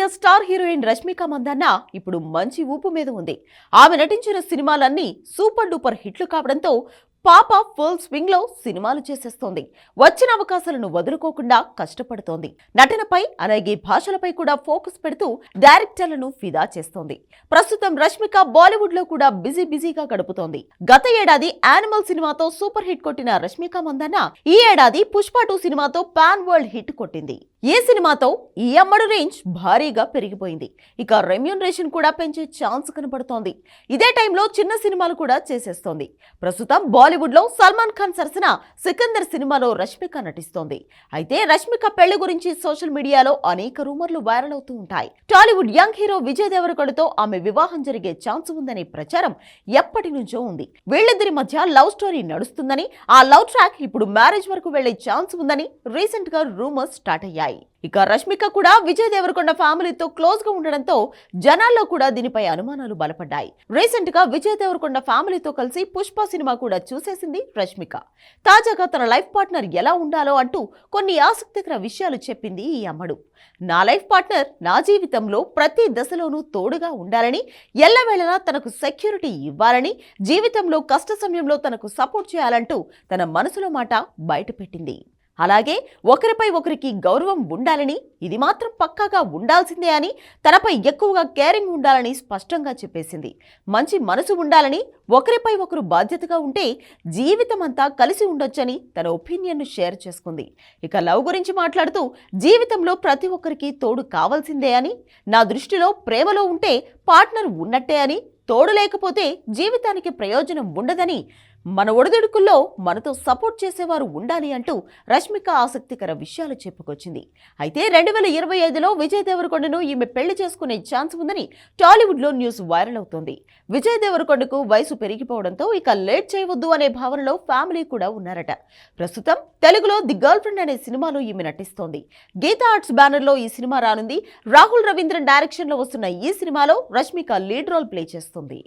India star heroine Rashmika Mandanna ఇప్పుడు మంచి ఊపు మీద ఉంది. ఆమె నటించిన సినిమాలన్నీ సూపర్ డూపర్ హిట్లు కావడంతో పాప ఫుల్ స్వింగ్లో సినిమాలు చేసేస్తోంది. వచ్చిన అవకాశాలను వదులుకోకుండా కష్టపడుతోంది. నటనపై అలాగే భాషలపై కూడా ఫోకస్ పెడుతూ డైరెక్టర్లను ఫిదా చేస్తోంది. ప్రస్తుతం రష్మిక బాలీవుడ్లో కూడా బిజీ బిజీగా గడుపుతోంది. గత ఏడాది యానిమల్ సినిమాతో సూపర్ హిట్ కొట్టిన రష్మిక మందన్న ఈ ఏడాది పుష్ప టూ సినిమాతో పాన్ వరల్డ్ హిట్ కొట్టింది. ఈ సినిమాతో? ఈ అమ్మడు రేంజ్ భారీగా పెరిగిపోయింది. ఇక రెమ్యూనరేషన్ కూడా పెంచే ఛాన్స్ కనబడుతోంది ఇదే టైంలో చిన్న సినిమాలు కూడా చేసేస్తోంది. ప్రస్తుతం బాలీవుడ్లో సల్మాన్ ఖాన్ సరసన సికందర్ సినిమాలో రష్మిక నటిస్తోంది. అయితే రష్మిక పెళ్ళి గురించి సోషల్ మీడియాలో అనేక రూమర్లు వైరల్ అవుతూ ఉంటాయి. టాలీవుడ్ యంగ్ హీరో విజయ్ దేవరకొండతో ఆమె వివాహం జరిగే ఛాన్స్ ఉందనే ప్రచారం ఎప్పటి నుంచో ఉంది. వీళ్ళిద్దరి మధ్య లవ్ స్టోరీ నడుస్తుందని ఆ లవ్ ట్రాక్ ఇప్పుడు మ్యారేజ్ వరకు వెళ్ళే ఛాన్స్ ఉందని రీసెంట్గా రూమర్స్ స్టార్ట్ అయ్యాయి. ఇక రష్మిక కూడా విజయ్ దేవరకొండ ఫ్యామిలీతో క్లోజ్గా ఉండడంతో జనాల్లో కూడా దీనిపై అనుమానాలు బలపడ్డాయి. రీసెంట్గా విజయ్ దేవరకొండ ఫ్యామిలీతో కలిసి పుష్ప సినిమా కూడా చూసేసింది రష్మిక. తాజాగా తన లైఫ్ పార్ట్నర్ ఎలా ఉండాలో అంటూ కొన్ని ఆసక్తికర విషయాలు చెప్పింది ఈ అమ్మడు. నా లైఫ్ పార్ట్నర్ నా జీవితంలో ప్రతి దశలోనూ తోడుగా ఉండాలని ఎల్లవేళలా తనకు సెక్యూరిటీ ఇవ్వాలని జీవితంలో కష్ట సమయంలో తనకు సపోర్ట్ చేయాలంటూ తన మనసులో మాట బయటపెట్టింది. అలాగే ఒకరిపై ఒకరికి గౌరవం ఉండాలని ఇది మాత్రం పక్కాగా ఉండాల్సిందే అని తనపై ఎక్కువగా కేరింగ్ ఉండాలని స్పష్టంగా చెప్పేసింది. మంచి మనసు ఉండాలని ఒకరిపై ఒకరు బాధ్యతగా ఉంటే జీవితం అంతా కలిసి ఉండొచ్చని తన ఒపీనియన్ను షేర్ చేసుకుంది. ఇక లవ్ గురించి మాట్లాడుతూ జీవితంలో ప్రతి ఒక్కరికి తోడు కావాల్సిందే అని నా దృష్టిలో ప్రేమలో ఉంటే పార్ట్నర్ ఉన్నట్టే అని తోడు లేకపోతే జీవితానికి ప్రయోజనం ఉండదని మన ఒడిదుడుకుల్లో మనతో సపోర్ట్ చేసేవారు ఉండాలి అంటూ రష్మిక ఆసక్తికర విషయాలు చెప్పుకొచ్చింది. అయితే రెండు వేల ఇరవై ఐదులో విజయ్ దేవరకొండను ఈమె పెళ్ళి చేసుకునే ఛాన్స్ ఉందని టాలీవుడ్లో న్యూస్ వైరల్ అవుతోంది. విజయ్ దేవరకొండకు వయసు పెరిగిపోవడంతో ఇక లేట్ చేయవద్దు అనే భావనలో ఫ్యామిలీ కూడా ఉన్నారట. ప్రస్తుతం తెలుగులో ది గర్ల్ ఫ్రెండ్ అనే సినిమాలో ఈమె నటిస్తోంది. గీతా ఆర్ట్స్ బ్యానర్లో ఈ సినిమా రానుంది. రాహుల్ రవీంద్రన్ డైరెక్షన్లో వస్తున్న ఈ సినిమాలో రష్మిక లీడ్ రోల్ ప్లే చేస్తుంది.